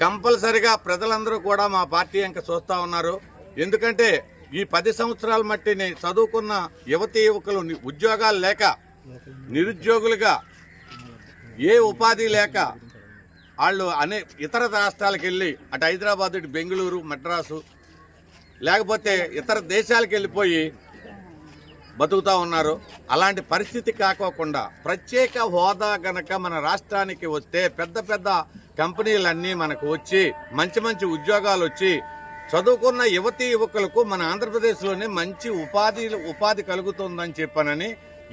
కంపల్సరిగా ప్రజలందరూ కూడా మా పార్టీ ఇంకా చూస్తా ఉన్నారు. ఎందుకంటే ఈ పది సంవత్సరాల మట్టిని చదువుకున్న యువతీ యువకులు ఉద్యోగాలు లేక నిరుద్యోగులుగా ఏ ఉపాధి లేక వాళ్ళు అనే ఇతర రాష్ట్రాలకు వెళ్ళి అటు హైదరాబాద్ ఇటు బెంగళూరు మద్రాసు లేకపోతే ఇతర దేశాలకు వెళ్ళిపోయి బతుకుతా ఉన్నారు. అలాంటి పరిస్థితి కాకోకుండా ప్రత్యేక హోదా గనక మన రాష్ట్రానికి వస్తే పెద్ద పెద్ద కంపెనీలన్నీ మనకు వచ్చి మంచి మంచి ఉద్యోగాలు వచ్చి చదువుకున్న యువతీ యువకులకు మన ఆంధ్రప్రదేశ్లోనే మంచి ఉపాధి ఉపాధి కలుగుతుందని చెప్పానని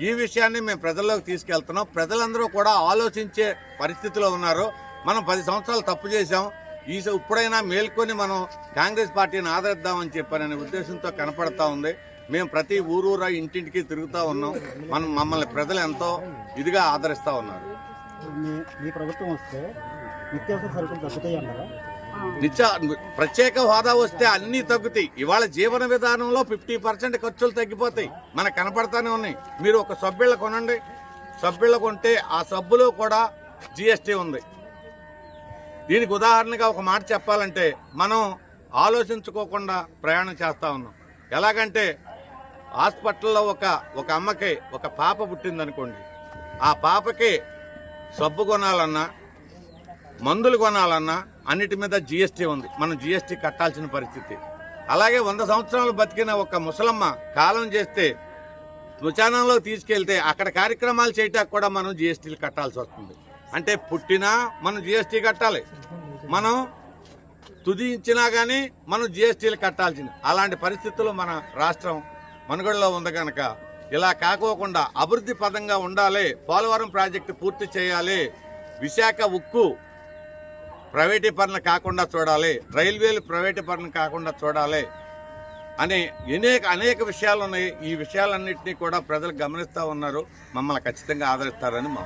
ఈ విషయాన్ని మేము ప్రజల్లోకి తీసుకెళ్తున్నాం. ప్రజలందరూ కూడా ఆలోచించే పరిస్థితిలో ఉన్నారు. మనం పది సంవత్సరాలు తప్పు చేశాం. ఈ స- ఇప్పుడైనా మేల్కొని మనం కాంగ్రెస్ పార్టీని ఆదరిద్దామని చెప్పాననే ఉద్దేశంతో కనపడతా ఉంది. మేము ప్రతి ఊరూరా ఇంటింటికి తిరుగుతూ ఉన్నాం. మనం మమ్మల్ని ప్రజలు ఎంతో ఇదిగా ఆదరిస్తూ ఉన్నారు. మీ మీ ప్రభుత్వం వస్తే నిత్యావసర సరుకులు తగ్గుతాయి అంటారా? నిత్య ప్రత్యేక హోదా వస్తే అన్నీ తగ్గుతాయి. ఇవాళ జీవన విధానంలో ఫిఫ్టీ పర్సెంట్ ఖర్చులు తగ్గిపోతాయి. మనకు కనపడతానే ఉన్నాయి. మీరు ఒక సబ్బిళ్ళ కొనండి. సబ్బిళ్ళ కొంటే ఆ సబ్బులో కూడా జిఎస్టీ ఉంది. దీనికి ఉదాహరణగా ఒక మాట చెప్పాలంటే మనం ఆలోచించుకోకుండా ప్రయాణం చేస్తూ ఉన్నాం. ఎలాగంటే హాస్పిటల్లో ఒక ఒక అమ్మకి ఒక పాప పుట్టిందనుకోండి. ఆ పాపకి సబ్బు కొనాలన్నా మందులు కొనాలన్నా అన్నిటి మీద జిఎస్టీ ఉంది. మనం జిఎస్టీ కట్టాల్సిన పరిస్థితి. అలాగే వంద సంవత్సరాలు బతికిన ఒక ముసలమ్మ కాలం చేస్తే శ్మశానంలో తీసుకెళ్తే అక్కడ కార్యక్రమాలు చేయటానికి కూడా మనం జిఎస్టీలు కట్టాల్సి వస్తుంది. అంటే పుట్టినా మనం జిఎస్టీ కట్టాలి. మనం తుదించినా కానీ మనం జిఎస్టీలు కట్టాల్సింది. అలాంటి పరిస్థితుల్లో మన రాష్ట్రం మనుగడలో ఉంది కనుక ఇలా కాకోకుండా అభివృద్ధి పదంగా ఉండాలి పోలవరం ప్రాజెక్టు పూర్తి చేయాలి విశాఖ ఉక్కు ప్రైవేటీకరణ కాకుండా చూడాలి రైల్వేలు ప్రైవేటీకరణ కాకుండా చూడాలి అనే అనేక అనేక విషయాలు ఉన్నాయి. ఈ విషయాలన్నింటినీ కూడా ప్రజలు గమనిస్తూ ఉన్నారు. మమ్మల్ని ఖచ్చితంగా ఆదరిస్తారని మా